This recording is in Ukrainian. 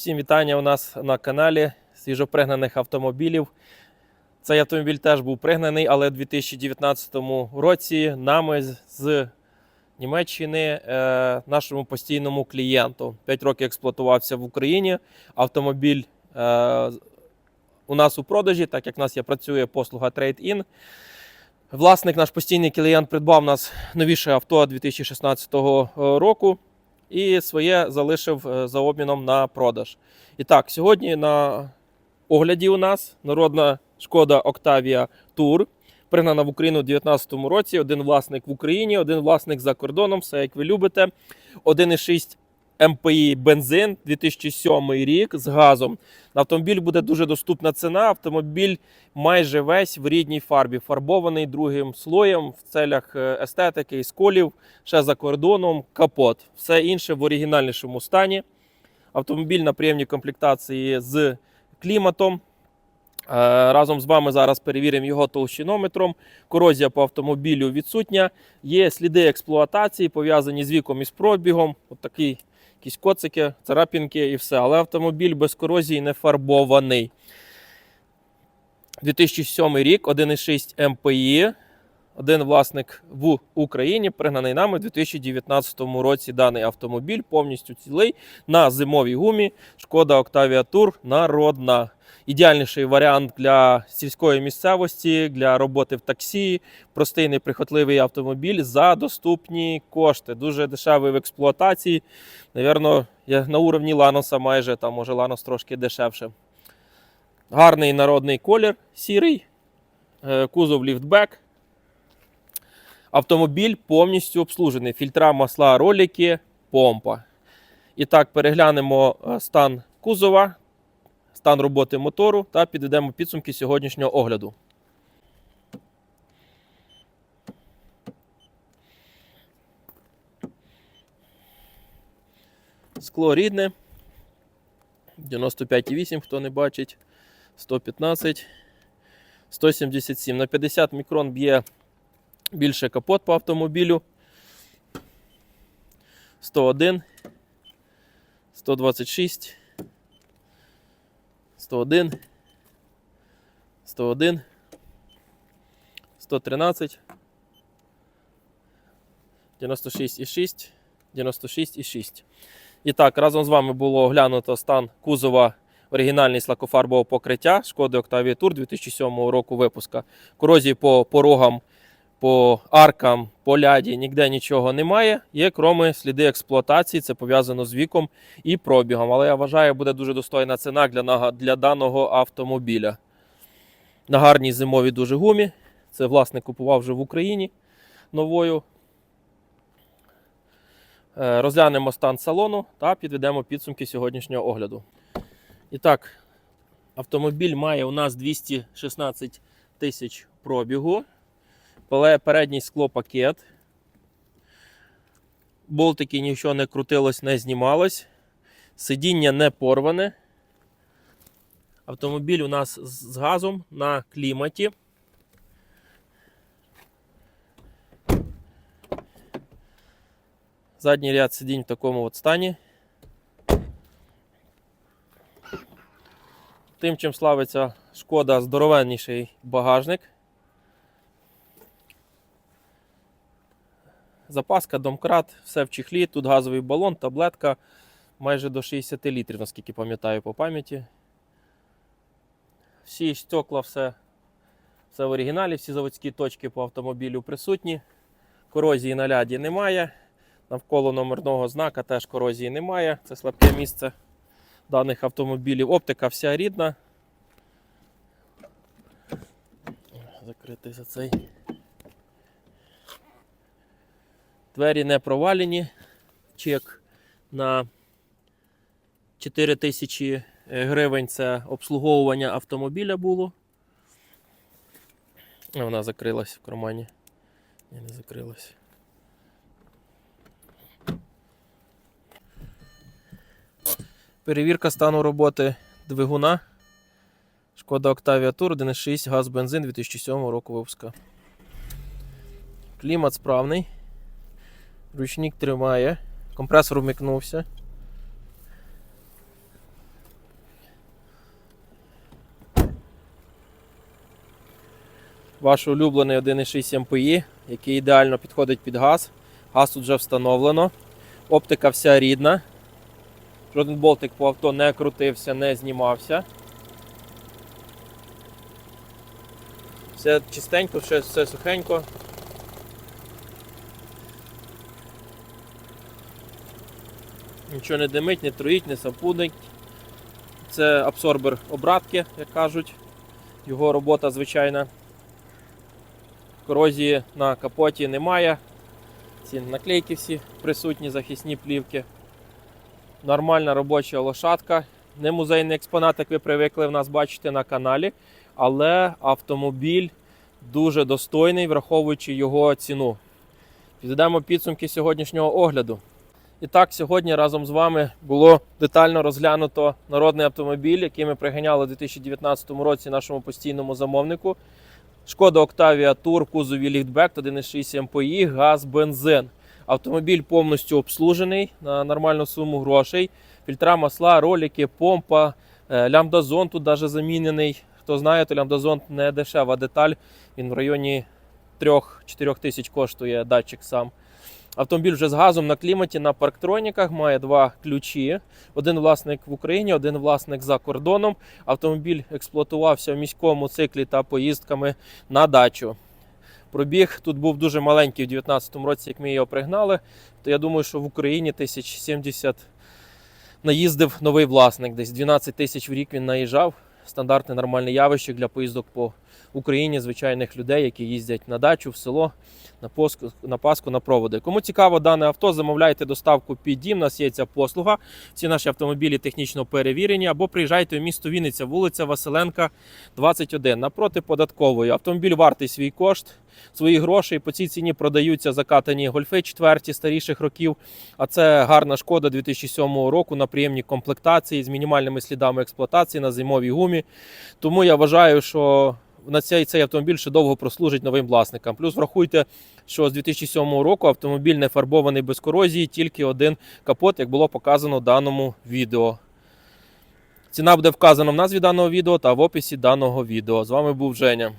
Всім вітання у нас на каналі свіжопригнаних автомобілів. Цей автомобіль теж був пригнаний, але у 2019 році нами з- Німеччини е, нашому постійному клієнту. 5 років експлуатувався в Україні. Автомобіль е, у нас у продажі, так як в нас є працює послуга Trade-in. Власник, наш постійний клієнт, придбав у нас новіше авто 2016 року і своє залишив е, за обміном на продаж. І так, сьогодні на огляді у нас народна шкода Octavia Tour, пригнана в Україну у 2019 році. Один власник в Україні, один власник за кордоном, все як ви любите. 1,6 МПІ бензин 2007 рік з газом. На автомобіль буде дуже доступна ціна. Автомобіль майже весь в рідній фарбі, фарбований другим слоєм в целях е, естетики і сколів, ще за кордоном, капот. Все інше в оригінальнішому стані. Автомобіль на приємній комплектації з кліматом. Е, Разом з вами зараз перевіримо його толщинометром. Корозія по автомобілю відсутня. Є сліди експлуатації, пов'язані з віком і з пробігом. От такі якісь коцики, царапінки і все. Але автомобіль без корозії не фарбований. 2007 рік, 1,6 МПІ. Один власник в Україні, пригнаний нами у 2019 році даний автомобіль повністю цілий на зимовій гумі. Шкода Octavia Tour народна. Ідеальніший варіант для сільської місцевості, для роботи в таксі. Простий неприхотливий автомобіль за доступні кошти. Дуже дешевий в експлуатації. Навірно, на уровні Ланоса майже, там може Ланос трошки дешевше. Гарний народний колір, сірий, е, кузов ліфтбек. Автомобіль повністю обслужений. Фільтра, масла, ролики, помпа. І так, переглянемо е, стан кузова, стан роботи мотору та підведемо підсумки сьогоднішнього огляду. Скло рідне. 95,8, хто не бачить. 115, 177. На 50 мікрон б'є більше капот по автомобілю. 101, 126, 101, 101, 113, 96,6, 96,6. І так, разом з вами було оглянуто стан кузова оригінальний лакофарбового покриття шкоди Octavia Tour 2007 року випуска. Корозії по порогам, по аркам, по ляді ніде нічого немає. Є кроме сліди експлуатації, це пов'язано з віком і пробігом. Але я вважаю, буде дуже достойна ціна для, для даного автомобіля. На гарній зимовій дуже гумі. Це власник купував вже в Україні новою. Е, Розглянемо стан салону та підведемо підсумки сьогоднішнього огляду. І так, автомобіль має у нас 216 тисяч пробігу. Передній склопакет. Болтики нічого не крутилось, не знімалось. Сидіння не порване. Автомобіль у нас з газом на кліматі. Задній ряд сидінь в такому от стані. Тим, чим славиться шкода, здоровенніший багажник. Запаска, домкрат, все в чехлі. Тут газовий балон, таблетка майже до 60 літрів, наскільки пам'ятаю по пам'яті. Всі стекла, все, все в оригіналі, всі заводські точки по автомобілю присутні. Корозії на ляді немає. Навколо номерного знака теж корозії немає. Це слабке місце даних автомобілів. Оптика вся рідна. Закритий за цей. Двері не провалені. Чек на 4 тисячі гривень це обслуговування автомобіля було. Вона закрилась в кармані. Ні, не закрилась. Перевірка стану роботи двигуна. Шкода Octavia Tour 1.6 газ бензин 2007 року випуска. Клімат справний. Ручник тримає, компресор вмикнувся. Ваш улюблений 1,6 МПІ, який ідеально підходить під газ. Газ тут вже встановлено. Оптика вся рідна. Жоден болтик по авто не крутився, не знімався. Все чистенько, все, все сухенько. Нічого не димить, не троїть, не сапудить. Це абсорбер обратки, як кажуть. Його робота звичайна. Корозії на капоті немає. Ці наклейки всі присутні, захисні плівки. Нормальна робоча лошадка. Не музейний експонат, як ви привикли в нас бачити на каналі, але автомобіль дуже достойний, враховуючи його ціну. Підведемо підсумки сьогоднішнього огляду. І так, сьогодні разом з вами було детально розглянуто народний автомобіль, який ми приганяли у 2019 році нашому постійному замовнику. Шкода Octavia Tour, кузові ліфтбек 1,6 MPI, газ, бензин. Автомобіль повністю обслужений на нормальну суму грошей. Фільтра масла, ролики, помпа, е, лямбдазон тут навіть замінений. Хто знає, то лямбдазон не дешева деталь. Він в районі 3-4 тисяч коштує датчик сам. Автомобіль вже з газом на кліматі на парктроніках має два ключі. Один власник в Україні, один власник за кордоном. Автомобіль експлуатувався в міському циклі та поїздками на дачу. Пробіг тут був дуже маленький в 2019 році, як ми його пригнали. То я думаю, що в Україні 1070 наїздив новий власник. Десь 12 тисяч в рік він наїжджав. Стандартне нормальне явище для поїздок по Україні звичайних людей, які їздять на дачу в село на Пасху, на Пасху на проводи. Кому цікаво дане авто, замовляйте доставку під дім. У нас є ця послуга. Всі наші автомобілі технічно перевірені. Або приїжджайте в місто Вінниця, вулиця Василенка, 21, напроти податкової. Автомобіль вартий свій кошт, свої гроші. По цій ціні продаються закатані гольфи четверті старіших років. А це гарна шкода 2007 року на приємній комплектації з мінімальними слідами експлуатації на зимовій гумі. Тому я вважаю, що на цей, цей автомобіль ще довго прослужить новим власникам. Плюс врахуйте, що з 2007 року автомобіль не фарбований без корозії, тільки один капот, як було показано в даному відео. Ціна буде вказана в назві даного відео та в описі даного відео. З вами був Женя.